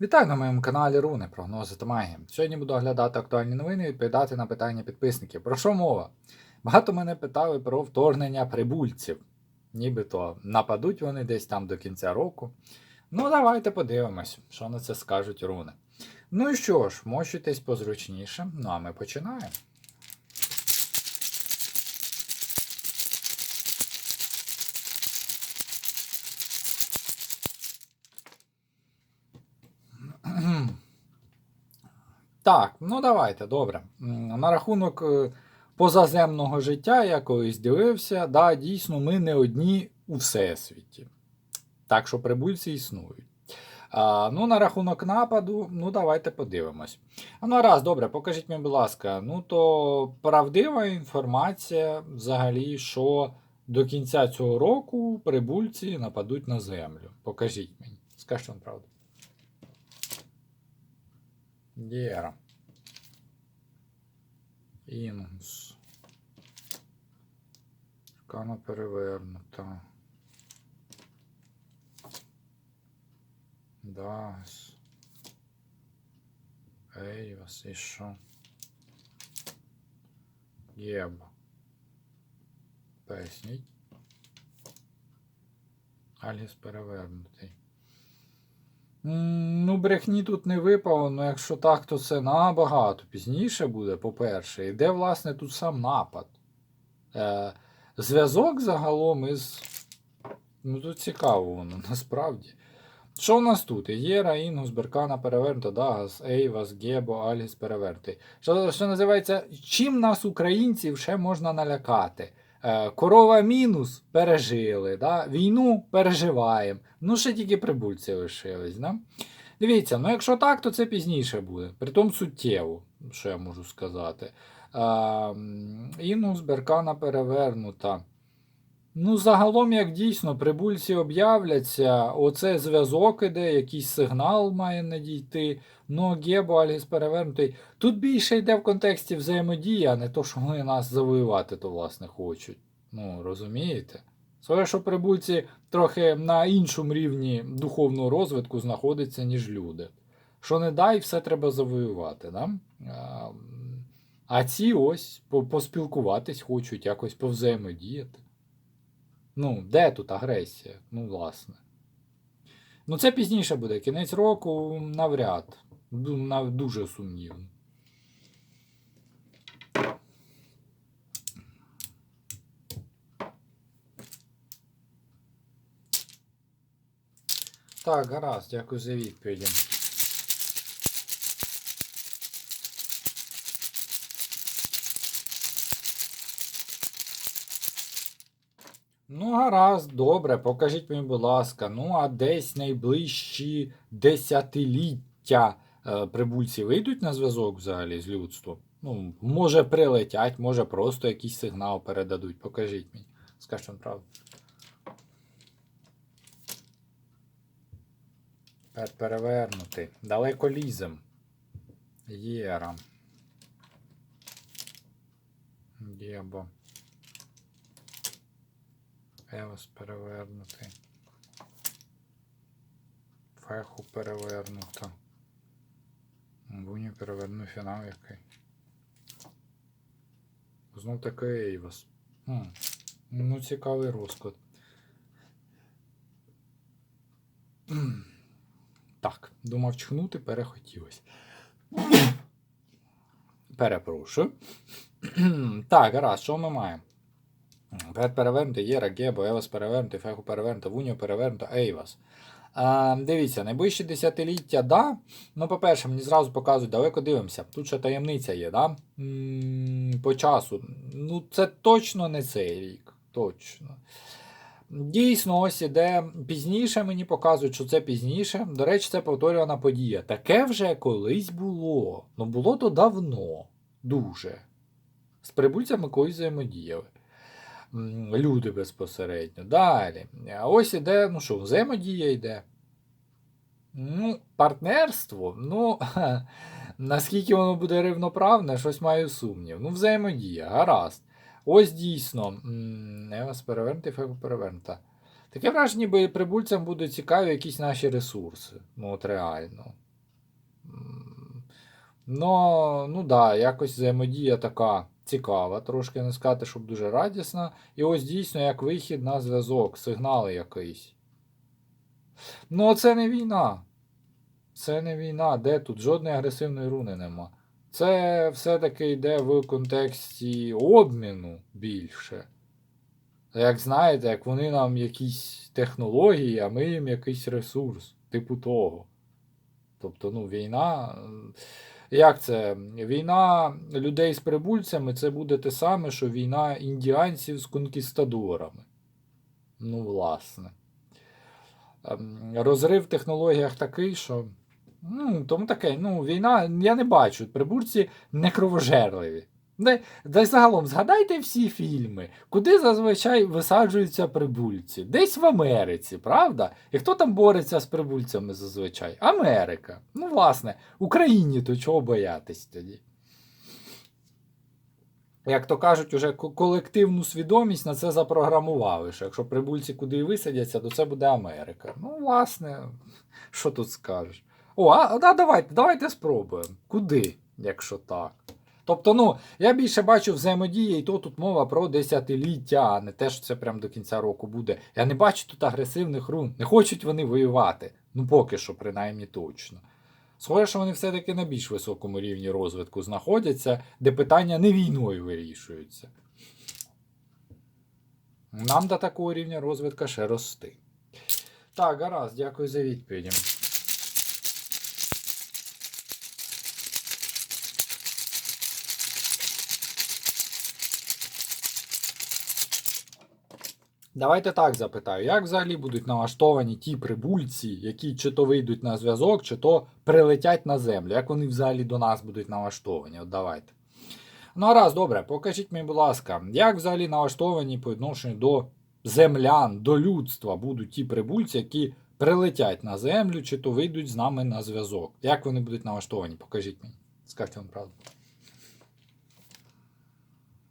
Вітаю на моєму каналі Руни, прогнози та магія. Сьогодні буду оглядати актуальні новини і відповідати на питання підписників. Про що мова? Багато мене питали про вторгнення прибульців. Нібито нападуть вони десь там до кінця року. Ну, давайте подивимось, що на це скажуть руни. Ну і що ж, мощуйтесь позручніше, ну а ми починаємо. Так, ну давайте, добре. На рахунок е, позаземного життя я колись дивився, да, дійсно, ми не одні у всесвіті. Так що прибульці існують. А, ну, на рахунок нападу, ну давайте подивимось. А ну раз, добре, покажіть мені, будь ласка, ну то правдива інформація взагалі, що до кінця цього року прибульці нападуть на землю. Покажіть мені. Скажіть вам правду. Дієра. Інгус. Шкана перевернута. Дас. Ейвас і що? Єба. Поясніть. Альгіс перевернутий. Ну, брехні тут не випало, ну якщо так, то це набагато пізніше буде, по-перше. І де, власне, тут сам напад? Е, зв'язок загалом із. Ну, тут цікаво воно, насправді. Що в нас тут? Єра, Інгус, Беркана перевернута, Дагас, Ейвас, Гебо, Альгіс перевернутий. Що, що називається, чим нас, українців, ще можна налякати? Е, корова мінус пережили, да? війну переживаємо. Ну, ще тільки прибульці лишились. Да? Дивіться, ну якщо так, то це пізніше буде. Притом суттєво, що я можу сказати. А, Інус Беркана перевернута. Ну, загалом, як дійсно, прибульці об'являться, оце зв'язок іде, якийсь сигнал має надійти. Ну, Гебо, Альгіс перевернутий. Тут більше йде в контексті взаємодії, а не то, що вони нас завоювати, то власне хочуть. Ну, розумієте? Своє, що прибульці трохи на іншому рівні духовного розвитку знаходяться, ніж люди. Що не дай, все треба завоювати. Да? А, ці ось поспілкуватись хочуть, якось повзаємодіяти. Ну, де тут агресія? Ну, власне. Ну, це пізніше буде. Кінець року навряд. Дуже сумнівно. Так, гаразд, дякую за відповіді. Ну, гаразд, добре, покажіть мені, будь ласка. Ну, а десь найближчі десятиліття е, прибульці вийдуть на зв'язок взагалі з людством? Ну, може прилетять, може просто якийсь сигнал передадуть. Покажіть мені. Скажіть вам правду. Пер- Перевернути. Далеко лізем. Єра. Єбо. Евас перевернутий. Феху перевернуто. Буні переверну фінал який. Знов таки Ейвас. Хм. Ну, цікавий розклад. Так, думав чхнути, перехотілось. Перепрошую. так, гаразд, що ми маємо? Пет перевернутий, Єра, Гебо, Евас перевернутий, Феху перевернута, Вуніо перевернута, Ейвас. А, дивіться, найближчі десятиліття, да. Ну, по-перше, мені зразу показують, далеко дивимося. Тут ще таємниця є, да? по часу. Ну, це точно не цей рік. Точно. Дійсно, ось іде пізніше, мені показують, що це пізніше. До речі, це повторювана подія. Таке вже колись було. Ну, було то давно. Дуже. З прибульцями колись взаємодіяли. Люди безпосередньо. Далі. Ось іде, ну що, взаємодія йде. Ну, партнерство, ну, наскільки воно буде рівноправне, щось маю сумнів. Ну, взаємодія, гаразд. Ось дійсно. Я вас перевернути, перевернута. Таке враження, ніби прибульцям будуть цікаві якісь наші ресурси. Ну, от реально. Но, ну да, якось взаємодія така цікава, трошки не сказати, щоб дуже радісна. І ось дійсно як вихід на зв'язок, сигнал якийсь. Ну, це не війна. Це не війна. Де тут? Жодної агресивної руни нема. Це все-таки йде в контексті обміну більше. Як знаєте, як вони нам якісь технології, а ми їм якийсь ресурс, типу того. Тобто, ну, війна. Як це? Війна людей з прибульцями це буде те саме, що війна індіанців з конкістадорами. Ну, власне. Ем, Розрив в технологіях такий, що. Ну, тому таке, ну, війна, я не бачу. Прибульці не кровожерливі. Не, да й загалом згадайте всі фільми, куди зазвичай висаджуються прибульці. Десь в Америці, правда? І хто там бореться з прибульцями зазвичай? Америка. Ну, власне, Україні то чого боятись тоді? Як то кажуть, уже колективну свідомість на це запрограмували, що якщо прибульці куди і висадяться, то це буде Америка. Ну, власне, що тут скажеш? О, а, а давайте, давайте спробуємо. Куди, якщо так? Тобто, ну, я більше бачу взаємодії, і то тут мова про десятиліття, а не те, що це прям до кінця року буде. Я не бачу тут агресивних рун. Не хочуть вони воювати. Ну, поки що, принаймні точно. Схоже, що вони все-таки на більш високому рівні розвитку знаходяться, де питання не війною вирішуються. Нам до такого рівня розвитку ще рости. Так, гаразд, дякую за відповіді. Давайте так запитаю, як взагалі будуть налаштовані ті прибульці, які чи то вийдуть на зв'язок, чи то прилетять на землю. Як вони взагалі до нас будуть налаштовані? От давайте. Ну, а раз, добре, покажіть мені, будь ласка, як взагалі налаштовані по відношенню до землян, до людства будуть ті прибульці, які прилетять на землю, чи то вийдуть з нами на зв'язок. Як вони будуть налаштовані? Покажіть мені. Скажіть вам правду.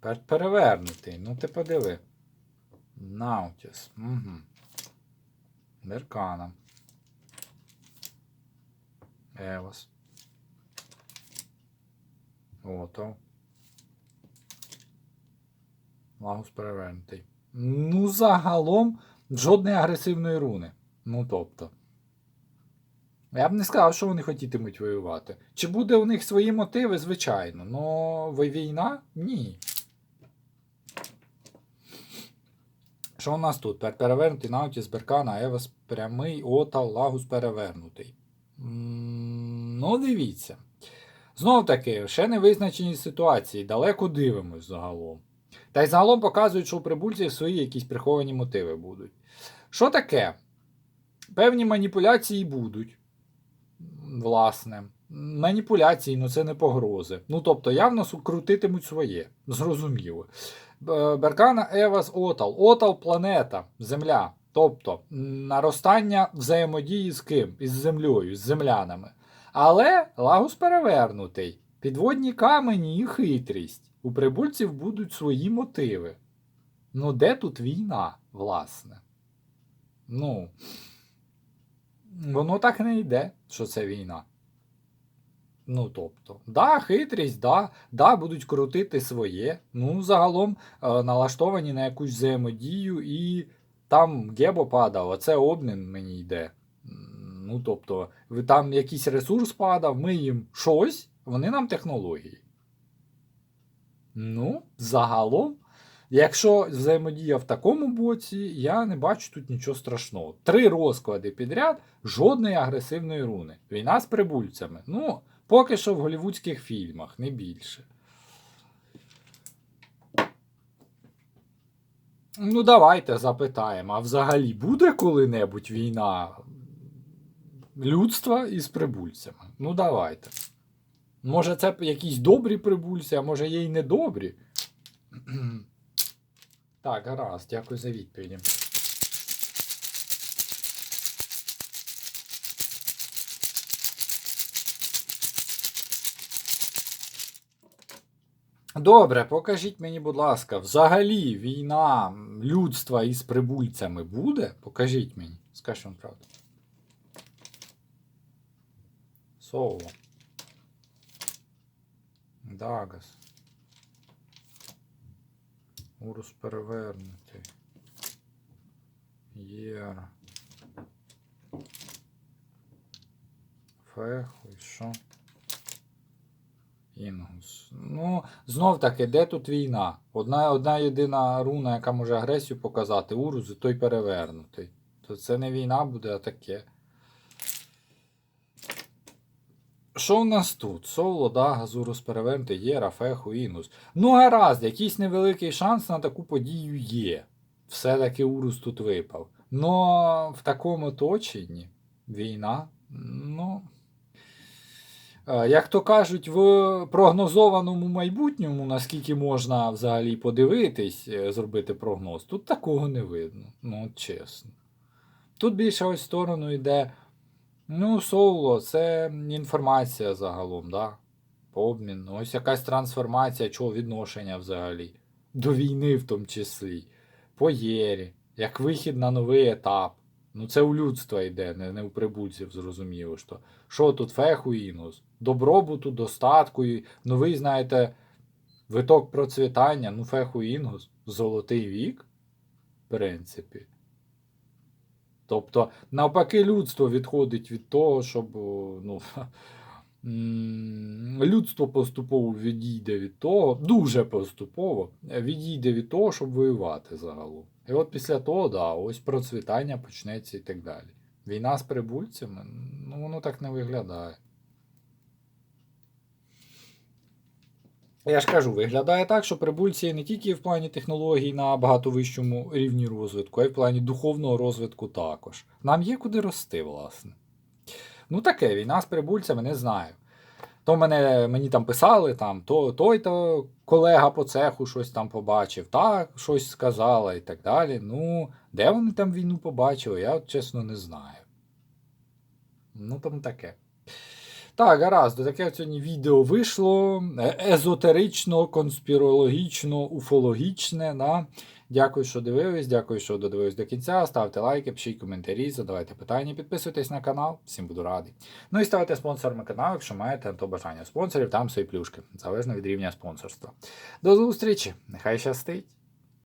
Пер- Перевернутий. Ну ти подиви. Наутіс. Угу. Беркана. Евос. Ото. Лагус перевернутий. Ну, загалом жодної агресивної руни. Ну тобто. Я б не сказав, що вони хотітимуть воювати. Чи буде у них свої мотиви, звичайно. Но ви- війна? Ні. Що у нас тут? Пер- Перевернутий Наутіс, Беркана, Евас прямий, Отал, Лагус перевернутий. Ну, дивіться. Знов таки, ще не визначені ситуації, далеко дивимось загалом. Та й загалом показують, що у прибульців свої якісь приховані мотиви будуть. Що таке? Певні маніпуляції будуть. Власне. Маніпуляції, ну це не погрози. Ну тобто, явно крутитимуть своє. Зрозуміло. Беркана Евас Отал. Отал планета, Земля. Тобто наростання взаємодії з ким? Із землею, з землянами. Але Лагус перевернутий. Підводні камені і хитрість. У прибульців будуть свої мотиви. Ну, де тут війна, власне? Ну. Воно так не йде, що це війна. Ну, тобто, да, хитрість, да, да, будуть крутити своє. Ну, загалом е, налаштовані на якусь взаємодію, і там Гебо падав, а це обмін мені йде. Ну, тобто, там якийсь ресурс падав, ми їм щось, вони нам технології. Ну, загалом, якщо взаємодія в такому боці, я не бачу тут нічого страшного. Три розклади підряд, жодної агресивної руни. Війна з прибульцями. Ну, поки що в голівудських фільмах, не більше. Ну, давайте запитаємо, а взагалі буде коли-небудь війна людства із прибульцями? Ну, давайте. Може, це якісь добрі прибульці, а може є й недобрі. Так, гаразд, дякую за відповіді. Добре, покажіть мені, будь ласка, взагалі війна людства із прибульцями буде? Покажіть мені. Скажіть вам правду. Соло. Дагас. Урус перевернутий. Єра. Феху і що? Інгус. Ну, знов таки, де тут війна? Одна, одна єдина руна, яка може агресію показати, Урус, і той перевернутий. То це не війна буде, а таке. Що в нас тут? Соло, Дага, Урус перевернутий, Єра, Феху, Інгус. Ну, гаразд, якийсь невеликий шанс на таку подію є. Все-таки Урус тут випав. Но в такому оточенні війна, ну. Е, Як то кажуть, в прогнозованому майбутньому, наскільки можна взагалі подивитись, е, зробити прогноз, тут такого не видно. Ну, чесно. Тут більше ось сторону йде. Ну, соло, це інформація загалом, да? Обмін. Ось якась трансформація, чого відношення взагалі. До війни в тому числі. По єрі, як вихід на новий етап. Ну, це у людства йде, не, не у прибульців, зрозуміло. Що, що тут феху інус? Добробуту, достатку, і новий, знаєте, виток процвітання, ну, феху інгус, золотий вік, в принципі. Тобто, навпаки, людство відходить від того, щоб ну, людство поступово відійде від того, дуже поступово е, відійде від того, щоб воювати загалом. І от після того, да, ось процвітання почнеться і так далі. Війна з прибульцями, ну воно так не виглядає. Я ж кажу, виглядає так, що прибульці не тільки в плані технологій на багато вищому рівні розвитку, а й в плані духовного розвитку також. Нам є куди рости, власне. Ну таке, війна з прибульцями не знаю. То мене, мені там писали, там, то той-то колега по цеху щось там побачив, так, щось сказала і так далі. Ну, де вони там війну побачили, я чесно не знаю. Ну, там таке. Так, гаразд, таке сьогодні відео вийшло. е- Езотерично, конспірологічно, уфологічне. Да? Дякую, що дивились, дякую, що додивились до кінця. Ставте лайки, пишіть коментарі, задавайте питання, підписуйтесь на канал, всім буду радий. Ну і ставайте спонсорами каналу, якщо маєте то бажання спонсорів, там свої плюшки, залежно від рівня спонсорства. До зустрічі! Нехай щастить!